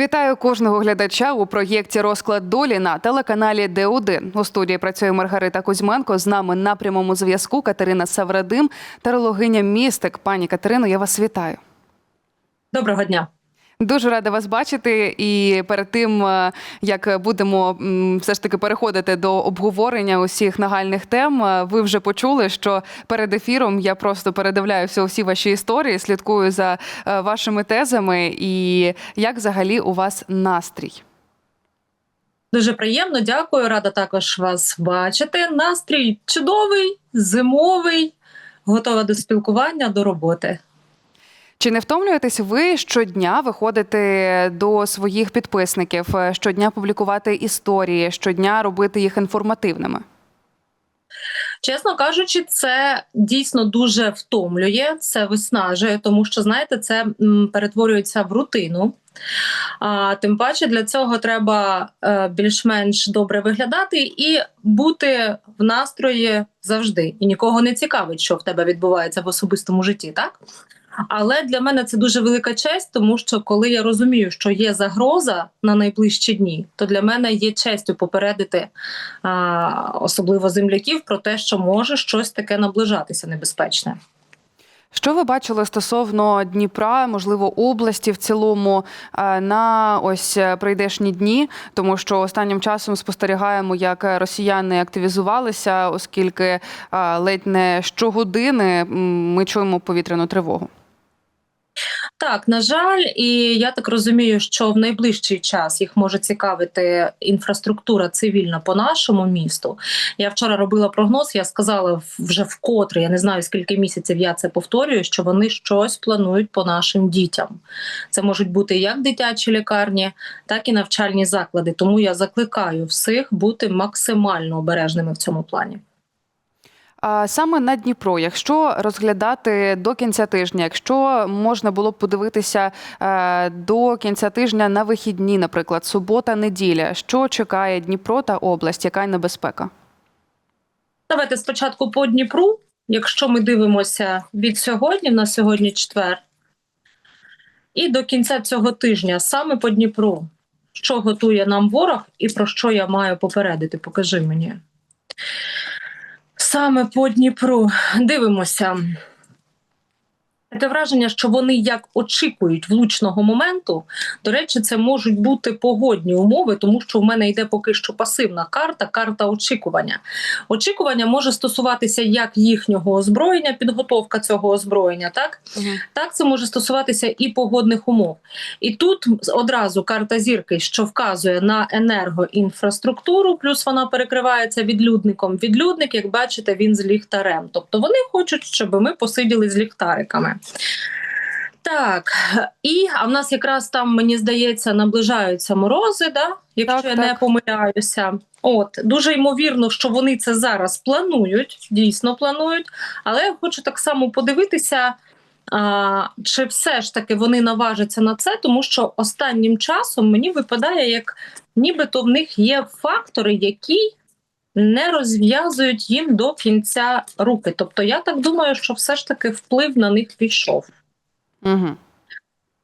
Вітаю кожного глядача у проєкті Розклад долі на телеканалі Д1. У студії працює Маргарита Кузьменко. З нами на прямому зв'язку Катерина Саврадим, тарологиня містик. Пані Катерино, я вас вітаю. Доброго дня. Дуже рада вас бачити. І перед тим е, як будемо все ж таки переходити до обговорення усіх нагальних тем, е, ви вже почули, що перед ефіром я просто передивляюся усі ваші історії, слідкую за е, вашими тезами і як взагалі у вас настрій. Дуже приємно, дякую. Рада також вас бачити. Настрій чудовий, зимовий, готова до спілкування, до роботи. Чи не втомлюєтесь ви щодня виходити до своїх підписників, е, щодня публікувати історії, щодня робити їх інформативними? Чесно кажучи, це дійсно дуже втомлює, це виснажує, тому що знаєте, це перетворюється в рутину. А тим паче для цього треба е, більш-менш добре виглядати і бути в настрої завжди. І нікого не цікавить, що в тебе відбувається в особистому житті, так? Але для мене це дуже велика честь, тому що коли я розумію, що є загроза на найближчі дні, то для мене є честю попередити а, особливо земляків про те, що може щось таке наближатися небезпечне. Що ви бачили стосовно Дніпра, можливо, області в цілому е, на ось е, прийдешні дні, тому що останнім часом спостерігаємо, як росіяни активізувалися, оскільки е, ледь не щогодини ми чуємо повітряну тривогу. Так, на жаль, і я так розумію, що в найближчий час їх може цікавити інфраструктура цивільна по нашому місту. Я вчора робила прогноз. Я сказала вже вкотре, я не знаю скільки місяців я це повторюю, що вони щось планують по нашим дітям. Це можуть бути як дитячі лікарні, так і навчальні заклади. Тому я закликаю всіх бути максимально обережними в цьому плані. Саме на Дніпро, якщо розглядати до кінця тижня, якщо можна було б подивитися е, до кінця тижня на вихідні, наприклад, субота, неділя, що чекає Дніпро та область, яка небезпека? Давайте спочатку по Дніпру. Якщо ми дивимося від сьогодні, на сьогодні четвер, і до кінця цього тижня, саме по Дніпру, що готує нам ворог і про що я маю попередити, покажи мені. Саме по Дніпру дивимося. Таке враження, що вони як очікують влучного моменту. До речі, це можуть бути погодні умови, тому що в мене йде поки що пасивна карта, карта очікування. Очікування може стосуватися як їхнього озброєння, підготовка цього озброєння, так так це може стосуватися і погодних умов. І тут одразу карта зірки, що вказує на енергоінфраструктуру, плюс вона перекривається відлюдником. Відлюдник, як бачите, він з ліхтарем. Тобто вони хочуть, щоб ми посиділи з ліхтариками. Так, і а в нас якраз там, мені здається, наближаються морози, да? якщо Так, я так. не помиляюся. От дуже ймовірно, що вони це зараз планують, дійсно планують. Але я хочу так само подивитися, а, чи все ж таки вони наважаться на це, тому що останнім часом мені випадає, як нібито в них є фактори, які не розв'язують їм до кінця руки. Тобто, я так думаю, що все ж таки вплив на них пішов. Угу.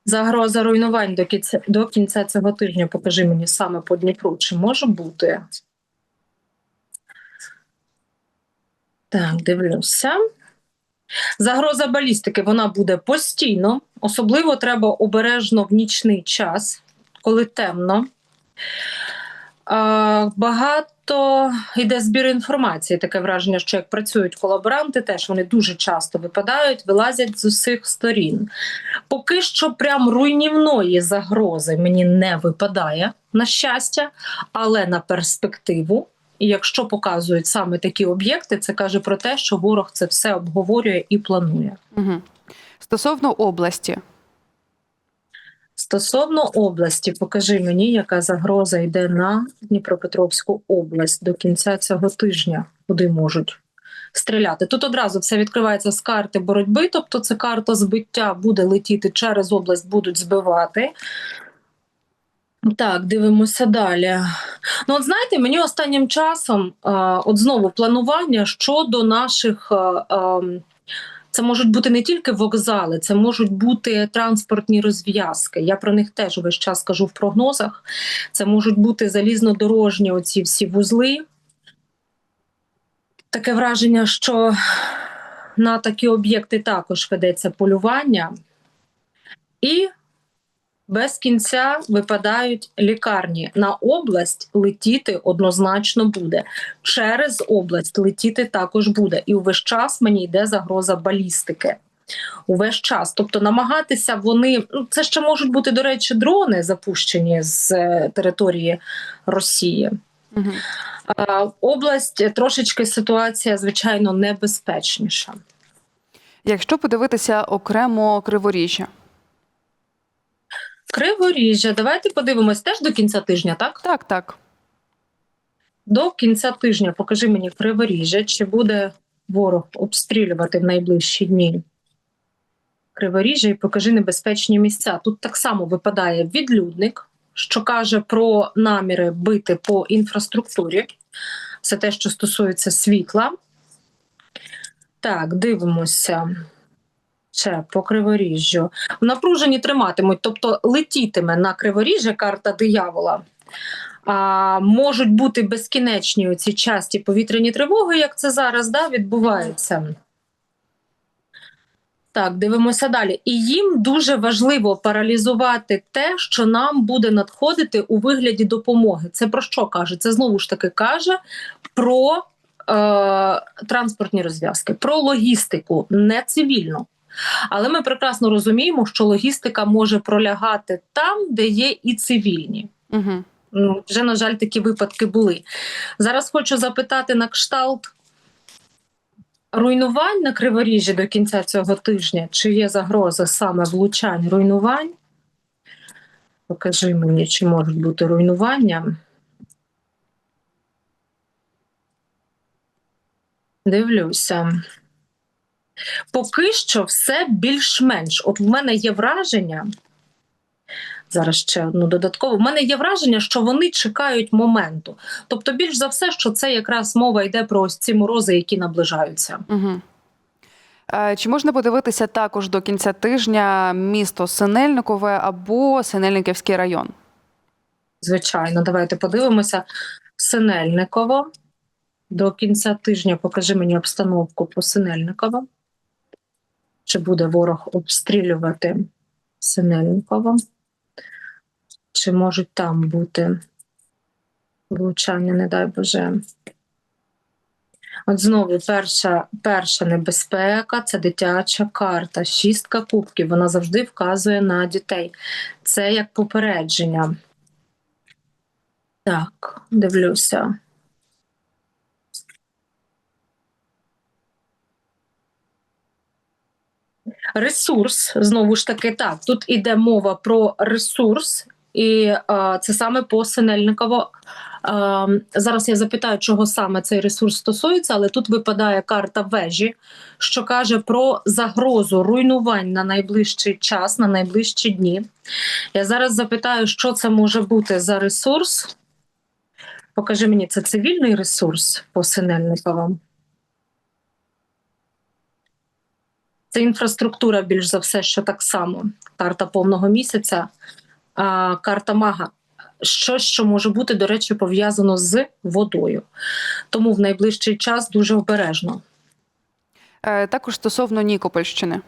Загроза руйнувань до кінця до кінця цього тижня. Покажи мені саме по Дніпру. Чи може бути? Так, дивлюся. Загроза балістики вона буде постійно. Особливо треба обережно в нічний час, коли темно. Багато йде збір інформації. Таке враження, що як працюють колаборанти, теж вони дуже часто випадають, вилазять з усіх сторін. Поки що прям руйнівної загрози мені не випадає, на щастя, але на перспективу. І якщо показують саме такі об'єкти, це каже про те, що ворог це все обговорює і планує. Угу. Стосовно області, Стосовно області, покажи мені, яка загроза йде на Дніпропетровську область до кінця цього тижня, куди можуть стріляти. Тут одразу все відкривається з карти боротьби, тобто це карта збиття буде летіти через область, будуть збивати. Так, дивимося далі. Ну, от знаєте, мені останнім часом, от знову планування щодо наших Це можуть бути не тільки вокзали, це можуть бути транспортні розв'язки. Я про них теж весь час кажу в прогнозах. Це можуть бути залізнодорожні оці всі вузли. Таке враження, що на такі об'єкти також ведеться полювання. І без кінця випадають лікарні. На область летіти однозначно буде. Через область летіти також буде. І увесь час мені йде загроза балістики. Увесь час. Тобто намагатися вони. Ну, це ще можуть бути, до речі, дрони запущені з е, території Росії. Угу. Область трошечки ситуація, звичайно, небезпечніша. Якщо подивитися окремо криворіжжя, Криворіжжя, давайте подивимось теж до кінця тижня, так? так, так. До кінця тижня покажи мені Криворіжжя, чи буде ворог обстрілювати в найближчі дні Криворіжжя і покажи небезпечні місця. Тут так само випадає відлюдник, що каже про наміри бити по інфраструктурі. Це те, що стосується світла. Так, дивимося. Ще по криворіжжю. В напруженні триматимуть, тобто летітиме на криворіжжя карта диявола. А, можуть бути безкінечні оці часті повітряні тривоги, як це зараз да, відбувається. Так, дивимося далі. І їм дуже важливо паралізувати те, що нам буде надходити у вигляді допомоги. Це про що каже? Це знову ж таки каже про е, транспортні розв'язки, про логістику, не цивільну. Але ми прекрасно розуміємо, що логістика може пролягати там, де є і цивільні. Угу. Ну, Вже, на жаль, такі випадки були. Зараз хочу запитати на кшталт руйнувань на криворіжжі до кінця цього тижня. Чи є загроза саме влучань руйнувань? Покажи мені, чи можуть бути руйнування. Дивлюся. Поки що все більш-менш. От в мене є враження. Зараз ще одну додаткову. У мене є враження, що вони чекають моменту. Тобто, більш за все, що це якраз мова йде про ось ці морози, які наближаються. Угу. Чи можна подивитися також до кінця тижня місто Синельникове або Синельниківський район? Звичайно, давайте подивимося. Синельниково. До кінця тижня покажи мені обстановку по Синельниково. Чи буде ворог обстрілювати Синельниково? Чи можуть там бути влучання, не дай Боже. От знову перша, перша небезпека це дитяча карта. Шістка кубків. Вона завжди вказує на дітей. Це як попередження. Так, дивлюся. Ресурс, знову ж таки, так. Тут іде мова про ресурс, і е, це саме по Синельниково. Е, зараз я запитаю, чого саме цей ресурс стосується, але тут випадає карта вежі, що каже про загрозу руйнувань на найближчий час, на найближчі дні. Я зараз запитаю, що це може бути за ресурс. Покажи мені, це цивільний ресурс по Синельниковому. Це інфраструктура більш за все, що так само. Карта повного місяця, а, карта мага. Щось, що може бути, до речі, пов'язано з водою. Тому в найближчий час дуже обережно. Е, Також стосовно Нікопольщини.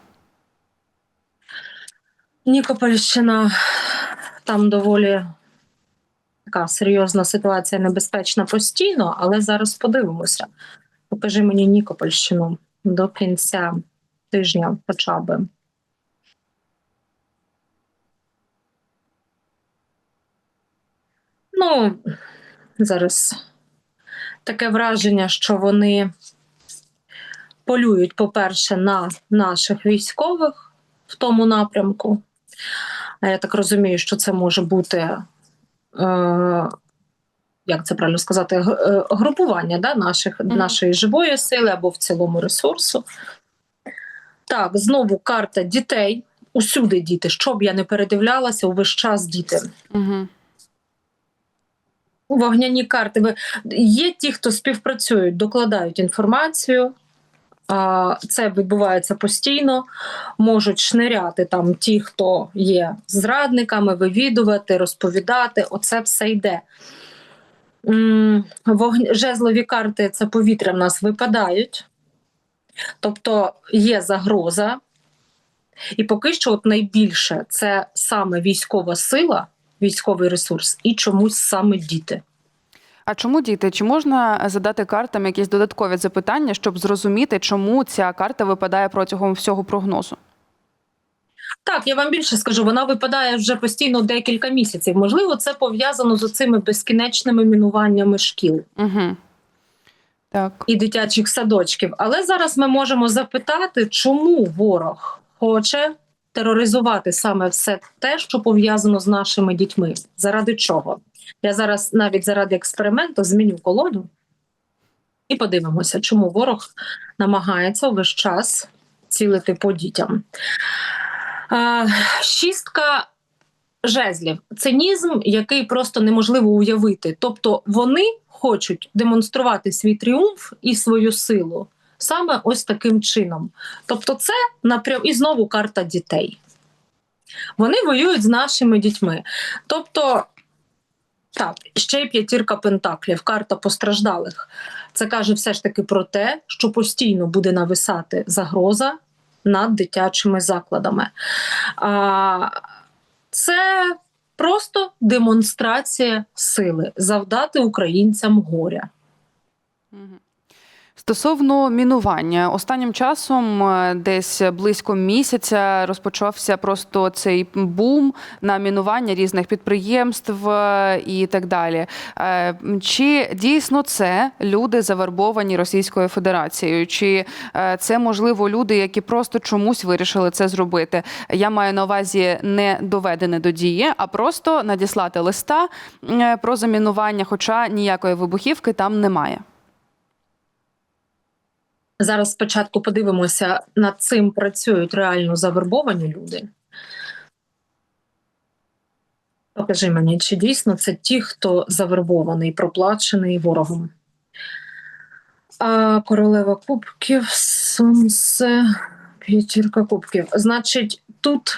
Нікопольщина там доволі така серйозна ситуація, небезпечна постійно, але зараз подивимося. Покажи мені Нікопольщину до кінця тижня хоча би. Ну, зараз таке враження, що вони полюють, по-перше, на наших військових в тому напрямку. А Я так розумію, що це може бути, е, як це правильно сказати, е, групування да, наших, нашої живої сили або в цілому ресурсу. Так, знову карта дітей. Усюди діти. Що б я не передивлялася, увесь час діти. Угу. Вогняні карти. Є ті, хто співпрацюють, докладають інформацію. це відбувається постійно. Можуть шниряти там ті, хто є зрадниками, вивідувати, розповідати. Оце все йде. Жезлові карти це повітря в нас випадають, тобто є загроза. І поки що, от найбільше це саме військова сила, військовий ресурс, і чомусь саме діти. А чому діти? Чи можна задати картам якісь додаткові запитання, щоб зрозуміти, чому ця карта випадає протягом всього прогнозу? Так, я вам більше скажу, вона випадає вже постійно декілька місяців. Можливо, це пов'язано з цими безкінечними мінуваннями шкіл Угу. Так. і дитячих садочків. Але зараз ми можемо запитати, чому ворог хоче тероризувати саме все те, що пов'язано з нашими дітьми. Заради чого? Я зараз навіть заради експерименту зміню колоду і подивимося, чому ворог намагається увесь час цілити по дітям. Шістка жезлів цинізм, який просто неможливо уявити. Тобто вони хочуть демонструвати свій тріумф і свою силу саме ось таким чином. Тобто, це напрям і знову карта дітей. Вони воюють з нашими дітьми. Тобто, так, ще й п'ятірка пентаклів, карта постраждалих. Це каже все ж таки про те, що постійно буде нависати загроза над дитячими закладами. А, це просто демонстрація сили завдати українцям горя. Мгм. Стосовно мінування, останнім часом, е, десь близько місяця, розпочався просто цей бум на мінування різних підприємств е, і так далі. Е, Чи дійсно це люди завербовані Російською Федерацією? Чи це можливо люди, які просто чомусь вирішили це зробити? Я маю на увазі не доведене до дії, а просто надіслати листа про замінування, хоча ніякої вибухівки там немає. Зараз спочатку подивимося, над цим працюють реально завербовані люди. Покажи мені, чи дійсно це ті, хто завербований, проплачений ворогом. А, королева кубків, сонце, п'ятірка кубків. Значить, тут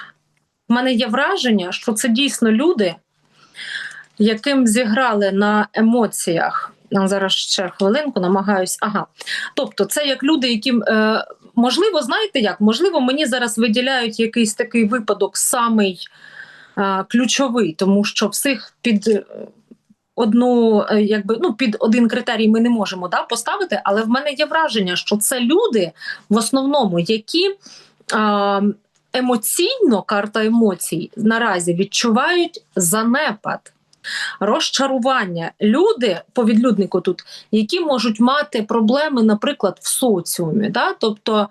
в мене є враження, що це дійсно люди, яким зіграли на емоціях. А Зараз ще хвилинку намагаюсь. Ага. Тобто, це як люди, яким е, можливо, знаєте як? Можливо, мені зараз виділяють якийсь такий випадок самий е, ключовий, тому що всіх під е, одну, е, якби ну під один критерій ми не можемо да, поставити. Але в мене є враження, що це люди в основному, які. Е, Емоційно карта емоцій наразі відчувають занепад розчарування. Люди по відлюднику тут, які можуть мати проблеми, наприклад, в соціумі. Да? Тобто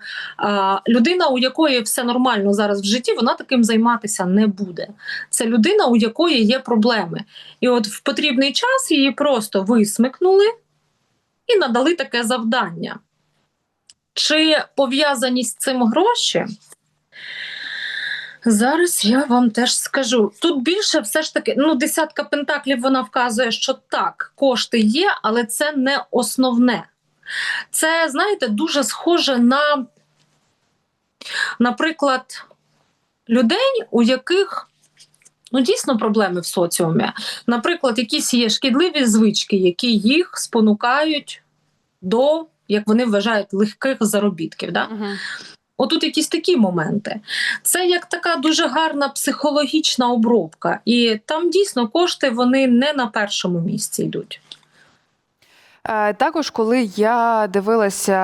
людина, у якої все нормально зараз в житті, вона таким займатися не буде. Це людина, у якої є проблеми. І от в потрібний час її просто висмикнули і надали таке завдання. Чи пов'язані з цим гроші? Зараз я вам теж скажу. Тут більше все ж таки, ну, десятка пентаклів вона вказує, що так, кошти є, але це не основне. Це, знаєте, дуже схоже на, наприклад, людей, у яких ну, дійсно проблеми в соціумі. Наприклад, якісь є шкідливі звички, які їх спонукають до, як вони вважають, легких заробітків. Да? Угу. Отут якісь такі моменти. Це як така дуже гарна психологічна обробка, і там дійсно кошти вони не на першому місці йдуть. Е, Також, коли я дивилася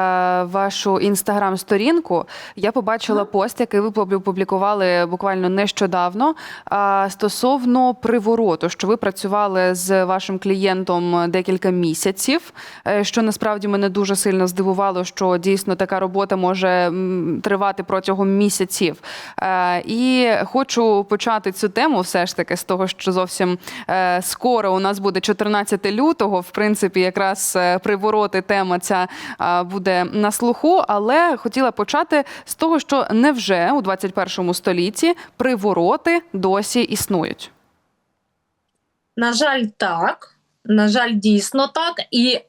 вашу інстаграм-сторінку, я побачила пост, який ви публі- публікували буквально нещодавно стосовно привороту, що ви працювали з вашим клієнтом декілька місяців, е, що насправді мене дуже сильно здивувало, що дійсно така робота може тривати протягом місяців. Е, І хочу почати цю тему все ж таки з того, що зовсім скоро у нас буде 14 лютого. В принципі, якраз е, привороти тема ця буде на слуху. Але хотіла почати з того, що невже у 21 столітті привороти досі існують. На жаль, так. На жаль, дійсно так. І е,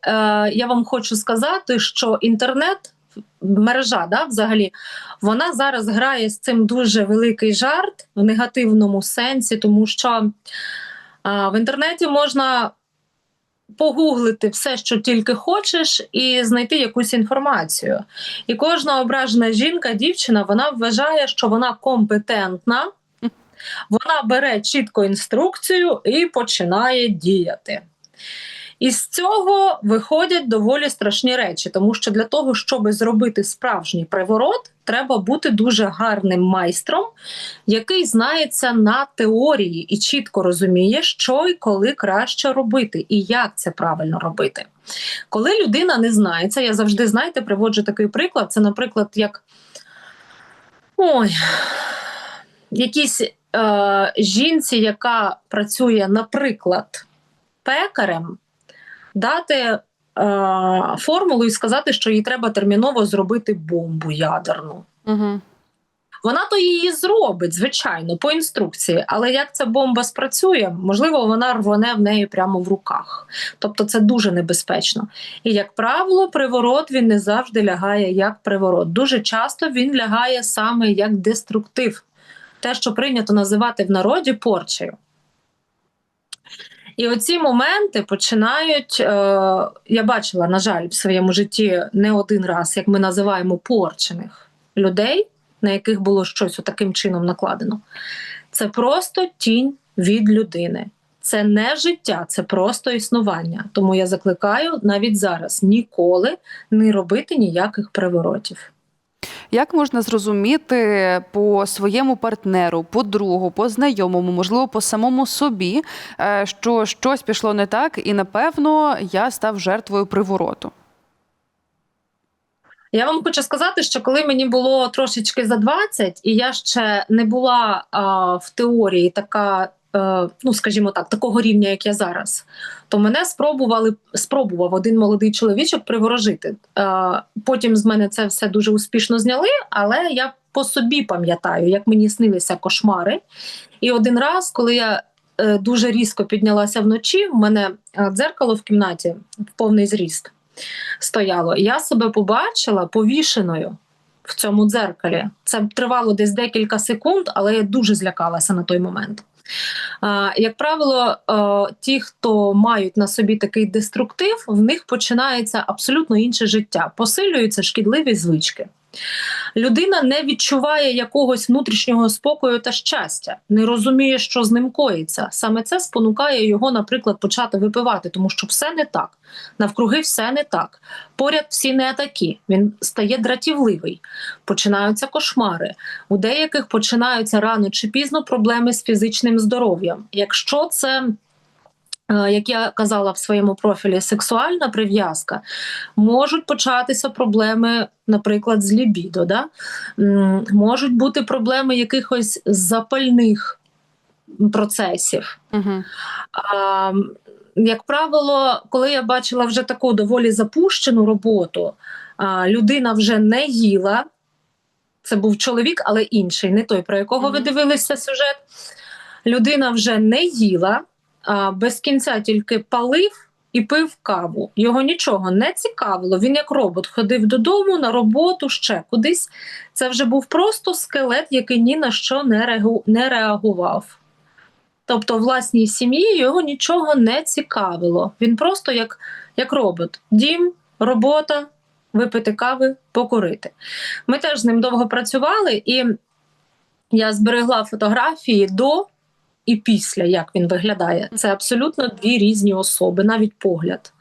я вам хочу сказати, що інтернет мережа, да, взагалі, вона зараз грає з цим дуже великий жарт в негативному сенсі, тому що а, в інтернеті можна погуглити все, що тільки хочеш, і знайти якусь інформацію. І кожна ображена жінка, дівчина, вона вважає, що вона компетентна, вона бере чітко інструкцію і починає діяти. І з цього виходять доволі страшні речі, тому що для того, щоб зробити справжній приворот, треба бути дуже гарним майстром, який знається на теорії і чітко розуміє, що і коли краще робити, і як це правильно робити. Коли людина не знає це, я завжди знаєте, приводжу такий приклад. Це, наприклад, як ой, якісь е, жінці, яка працює, наприклад, пекарем, дати е, формулу і сказати, що їй треба терміново зробити бомбу ядерну. Угу. Вона то її зробить, звичайно, по інструкції, але як ця бомба спрацює, можливо, вона рвоне в неї прямо в руках. Тобто це дуже небезпечно. І, як правило, приворот він не завжди лягає як приворот. Дуже часто він лягає саме як деструктив, те, що прийнято називати в народі порчею. І оці моменти починають. Е, я бачила, на жаль, в своєму житті не один раз, як ми називаємо порчених людей, на яких було щось таким чином накладено. Це просто тінь від людини. Це не життя, це просто існування. Тому я закликаю навіть зараз ніколи не робити ніяких приворотів. Як можна зрозуміти по своєму партнеру, по другу, по знайомому, можливо, по самому собі, е, що щось пішло не так, і напевно я став жертвою привороту? Я вам хочу сказати, що коли мені було трошечки за 20, і я ще не була а, в теорії така, ну скажімо так, такого рівня, як я зараз, то мене спробували спробував один молодий чоловічок приворожити. Е, потім з мене це все дуже успішно зняли, але я по собі пам'ятаю, як мені снилися кошмари. І один раз, коли я е, дуже різко піднялася вночі, в мене е, дзеркало в кімнаті в повний зріст стояло. Я себе побачила повішеною в цьому дзеркалі. Це тривало десь декілька секунд, але я дуже злякалася на той момент. Як правило, е, ті, хто мають на собі такий деструктив, в них починається абсолютно інше життя, посилюються шкідливі звички. Людина не відчуває якогось внутрішнього спокою та щастя, не розуміє, що з ним коїться. Саме це спонукає його, наприклад, почати випивати, тому що все не так. Навкруги все не так. Поряд всі не такі. Він стає дратівливий, починаються кошмари. У деяких починаються рано чи пізно проблеми з фізичним здоров'ям. Якщо це як я казала в своєму профілі, сексуальна прив'язка, можуть початися проблеми, наприклад, з лібідо. Да? Можуть бути проблеми якихось запальних процесів. Угу. А, як правило, коли я бачила вже таку доволі запущену роботу, а, людина вже не їла. Це був чоловік, але інший, не той, про якого ви дивилися сюжет. Людина вже не їла, без кінця тільки палив і пив каву. Його нічого не цікавило. Він як робот ходив додому, на роботу, ще кудись. Це вже був просто скелет, який ні на що не реагував. Тобто, власній сім'ї його нічого не цікавило. Він просто як, як робот: дім, робота, випити кави, покурити. Ми теж з ним довго працювали, і я зберегла фотографії до і після, як він виглядає. Це абсолютно дві різні особи, навіть погляд.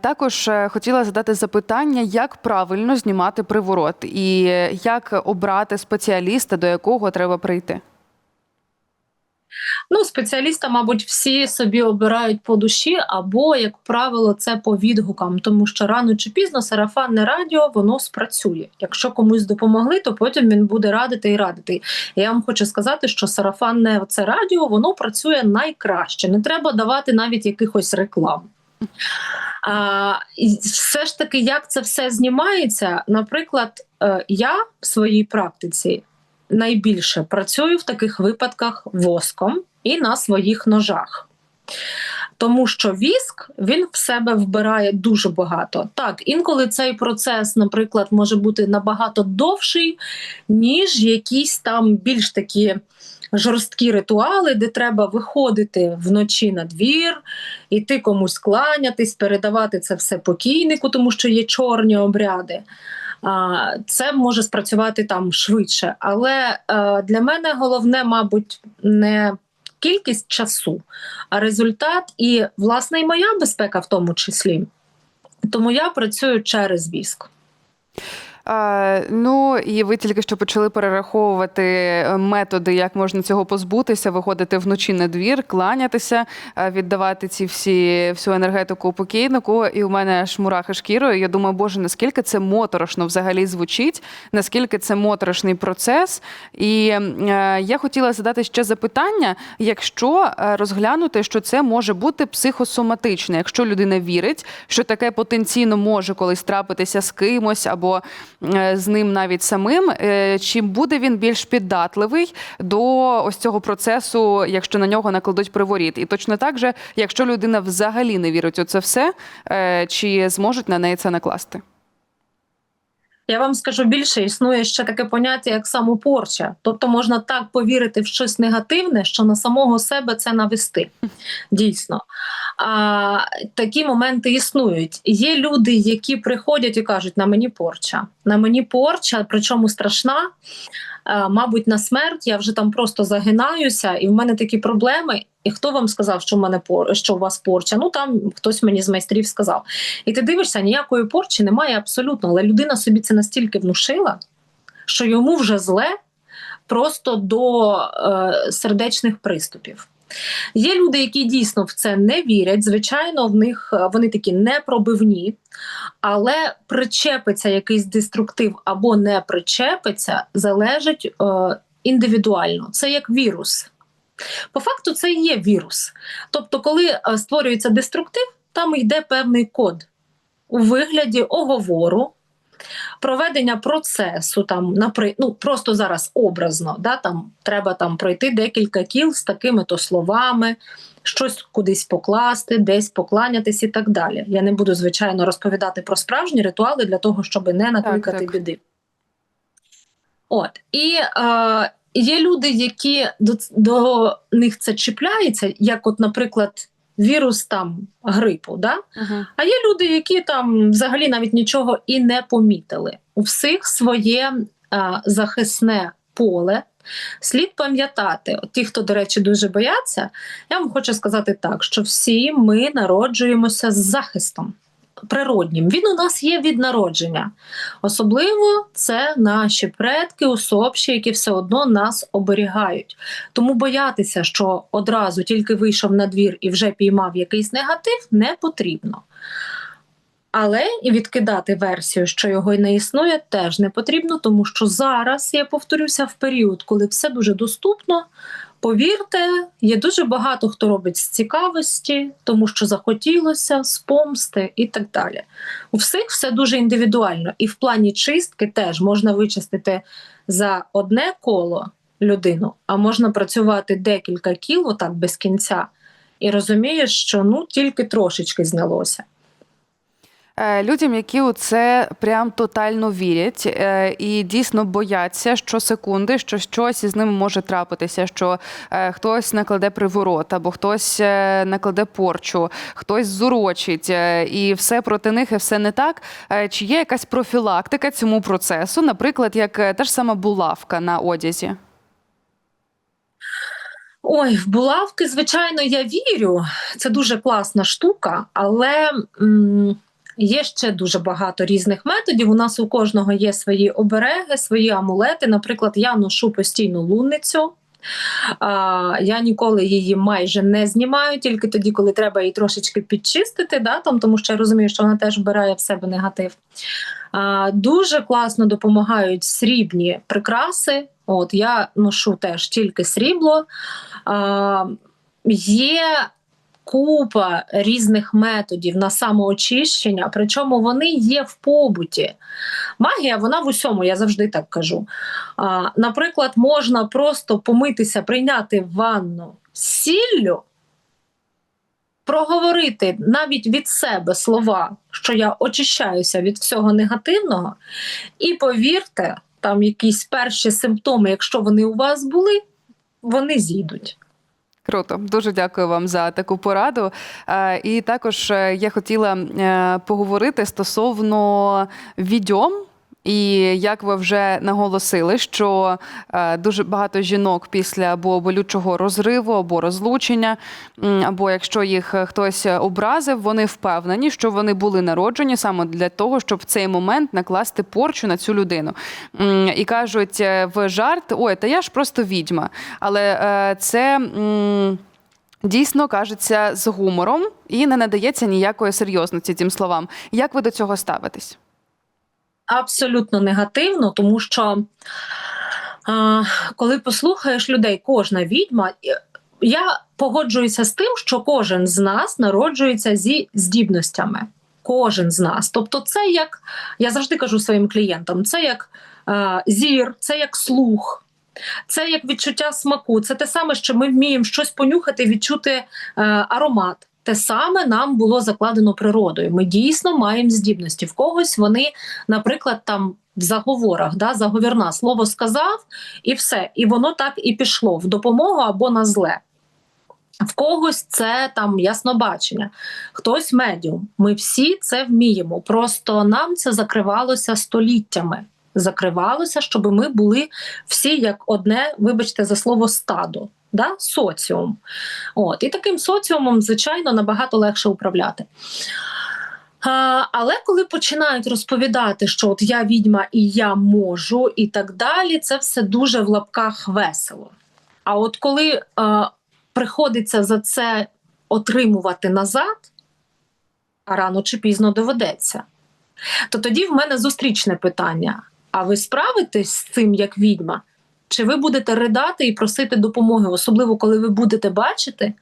Також е, хотіла задати запитання, як правильно знімати приворот і е, як обрати спеціаліста, до якого треба прийти. Ну, спеціаліста, мабуть, всі собі обирають по душі, або, як правило, це по відгукам, тому що рано чи пізно сарафанне радіо воно спрацює. Якщо комусь допомогли, то потім він буде радити і радити. Я вам хочу сказати, що сарафанне це радіо воно працює найкраще. Не треба давати навіть якихось реклам. А, і все ж таки, як це все знімається, наприклад, е, я в своїй практиці найбільше працюю в таких випадках воском і на своїх ножах. Тому що віск він в себе вбирає дуже багато. Так, інколи цей процес, наприклад, може бути набагато довший, ніж якісь там більш такі жорсткі ритуали, де треба виходити вночі на двір, іти комусь кланятись, передавати це все покійнику, тому що є чорні обряди. Це може спрацювати там швидше. Але е, для мене головне, мабуть, не кількість часу, а результат і, власне, і моя безпека в тому числі. Тому я працюю через віск. Ну і ви тільки що почали перераховувати е, методи, як можна цього позбутися, виходити вночі на двір, кланятися, е, віддавати ці всі всю енергетику покійнику. І у мене аж мурахи шкірою. Я думаю, боже, наскільки це моторошно взагалі звучить, наскільки це моторошний процес. І е, я хотіла задати ще запитання: якщо розглянути, що це може бути психосоматичне, якщо людина вірить, що таке потенційно може колись трапитися з кимось або з ним навіть самим, е, чи буде він більш піддатливий до ось цього процесу, якщо на нього накладуть приворіт? І точно так же, якщо людина взагалі не вірить у це все, е, чи зможуть на неї це накласти? Я вам скажу більше, існує ще таке поняття, як самопорча. Тобто можна так повірити в щось негативне, що на самого себе це навести. Дійсно. А, такі моменти існують. Є люди, які приходять і кажуть, на мені порча. На мені порча, причому страшна. А, мабуть, на смерть я вже там просто загинаюся, і в мене такі проблеми. І хто вам сказав, що в мене пор... що у вас порча? Ну там хтось мені з майстрів сказав. І ти дивишся, ніякої порчі немає абсолютно, але людина собі це настільки внушила, що йому вже зле просто до е, сердечних приступів. Є люди, які дійсно в це не вірять. Звичайно, в них е, вони такі непробивні, але причепиться якийсь деструктив або не причепиться, залежить е, індивідуально. Це як вірус. По факту, це і є вірус. Тобто, коли е, створюється деструктив, там йде певний код у вигляді оговору, проведення процесу, там, напри... ну, просто зараз образно, да, там, треба там, пройти декілька кіл з такими-то словами, щось кудись покласти, десь покланятись і так далі. Я не буду, звичайно, розповідати про справжні ритуали для того, щоб не накликати так. біди. От. І е, є люди, які до, до них це чіпляється, як, от, наприклад, вірус там грипу. Да? Ага. А є люди, які там взагалі навіть нічого і не помітили. У всіх своє а, захисне поле. Слід пам'ятати, ті, хто, до речі, дуже бояться, я вам хочу сказати так, що всі ми народжуємося з захистом природнім. Він у нас є від народження. Особливо це наші предки, усопші, які все одно нас оберігають. Тому боятися, що одразу тільки вийшов на двір і вже піймав якийсь негатив, не потрібно. Але і відкидати версію, що його й не існує, теж не потрібно, тому що зараз я повторюся в період, коли все дуже доступно. Повірте, є дуже багато хто робить з цікавості, тому що захотілося, з помсти і так далі. У всіх все дуже індивідуально, і в плані чистки теж можна вичистити за одне коло людину, а можна працювати декілька кіл, отак без кінця, і розумієш, що ну тільки трошечки знялося. Е, Людям, які у це прям тотально вірять е, і дійсно бояться щосекунди, що щось із ними може трапитися, що е, хтось накладе приворот, або хтось накладе порчу, хтось зурочить, і все проти них, і все не так. Чи є якась профілактика цьому процесу, наприклад, як та ж сама булавка на одязі? Ой, в булавки, звичайно, я вірю. Це дуже класна штука, але м, є ще дуже багато різних методів. У нас у кожного є свої обереги, свої амулети. Наприклад, я ношу постійну лунницю. Я ніколи її майже не знімаю, тільки тоді, коли треба її трошечки підчистити, да, там, тому що я розумію, що вона теж вбирає в себе негатив. Дуже класно допомагають срібні прикраси. От я ношу теж тільки срібло. Є купа різних методів на самоочищення, причому вони є в побуті. Магія, вона в усьому, я завжди так кажу. А, наприклад, можна просто помитися, прийняти ванну сіллю, проговорити навіть від себе слова, що я очищаюся від всього негативного, і повірте, там якісь перші симптоми, якщо вони у вас були, вони зійдуть. Круто, дуже дякую вам за таку пораду. Е, І також е, я хотіла е, поговорити стосовно відьом. І як ви вже наголосили, що е, дуже багато жінок після або болючого розриву, або розлучення, або якщо їх е, хтось образив, вони впевнені, що вони були народжені саме для того, щоб в цей момент накласти порчу на цю людину. І кажуть е, в жарт: ой, та я ж просто відьма. Але е, це. Дійсно кажеться з гумором і не надається ніякої серйозності цим словам. Як ви до цього ставитесь? Абсолютно негативно, тому що а, коли послухаєш людей, кожна відьма. Я погоджуюся з тим, що кожен з нас народжується зі здібностями. Кожен з нас. Тобто, це як я завжди кажу своїм клієнтам: це як е, зір, це як слух, це як відчуття смаку. Це те саме, що ми вміємо щось понюхати, відчути е, аромат. Те саме нам було закладено природою. Ми дійсно маємо здібності. В когось вони, наприклад, там в заговорах, да, заговірна слово сказав, і все. І воно так і пішло в допомогу або на зле. В когось це там яснобачення, хтось медіум. Ми всі це вміємо. Просто нам це закривалося століттями. Закривалося, щоб ми були всі як одне, вибачте за слово стадо, да? соціум. От і таким соціумом, звичайно, набагато легше управляти. А, але коли починають розповідати, що от я відьма і я можу, і так далі, це все дуже в лапках весело. А от коли а, приходиться за це отримувати назад, а рано чи пізно доведеться, то тоді в мене зустрічне питання: а ви справитесь з цим як відьма? Чи ви будете ридати і просити допомоги, особливо коли ви будете бачити,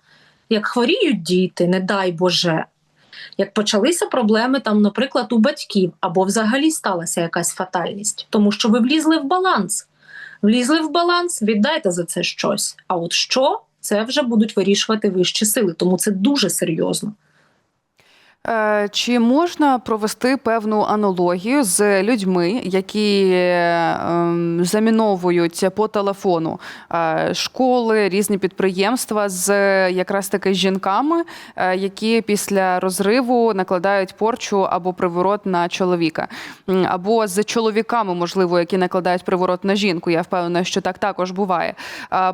як хворіють діти, не дай Боже, як почалися проблеми, там, наприклад, у батьків, або взагалі сталася якась фатальність, тому що ви влізли в баланс. Влізли в баланс, віддайте за це щось. А от що, це вже будуть вирішувати вищі сили, тому це дуже серйозно. Е, Чи можна провести певну аналогію з людьми, які ем, заміновують по телефону е, школи, різні підприємства з якраз таки жінками, е, які після розриву накладають порчу або приворот на чоловіка, або з чоловіками, можливо, які накладають приворот на жінку? Я впевнена, що так також буває.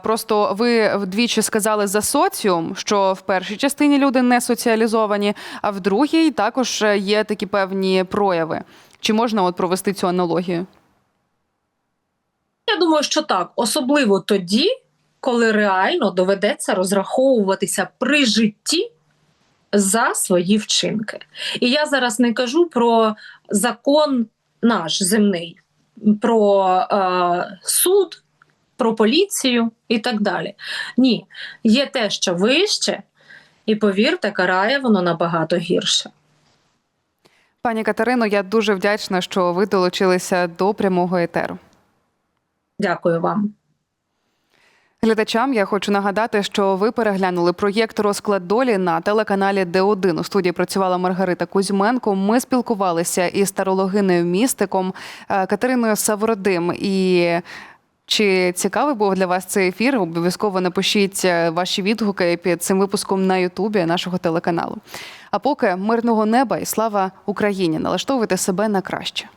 Просто ви вдвічі сказали за соціум, що в першій частині люди не соціалізовані, а в другій також є такі певні прояви. Чи можна от провести цю аналогію? Я думаю, що так, особливо тоді, коли реально доведеться розраховуватися при житті за свої вчинки. І я зараз не кажу про закон наш земний, про е, суд, про поліцію і так далі. Ні, є те, що вище, і повірте, карає воно набагато гірше. Пані Катерино, я дуже вдячна, що ви долучилися до прямого етеру. Дякую вам. Глядачам я хочу нагадати, що ви переглянули проєкт Розклад долі на телеканалі Д1. У студії працювала Маргарита Кузьменко. Ми спілкувалися із старологиною містиком е, Катериною Савродим. І чи цікавий був для вас цей ефір? Обов'язково напишіть е, ваші відгуки під цим випуском на Ютубі нашого телеканалу. А поки мирного неба і слава Україні! Налаштовуйте себе на краще.